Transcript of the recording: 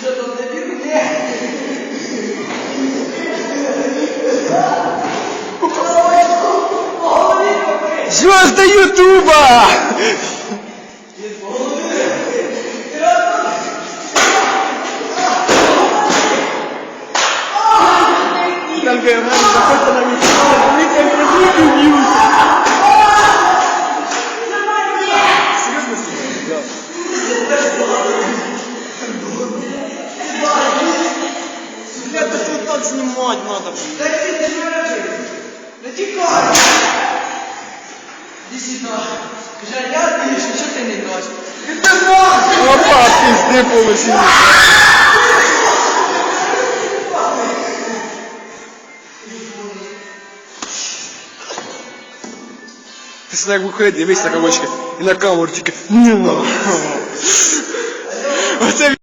Що тут не вірне? Звезды Ютуба! Там говорят, заходьте на митинг, Это ж вот так снимать надо. блин. Та йди, ти не ради. Не тікай. Іди сюди. Каже, я більше, що ти не даш? Іди нахуй! Опа, пизды получили. Ти як виходить, дивись на кавочки і на камеру тільки. «Ня». Оце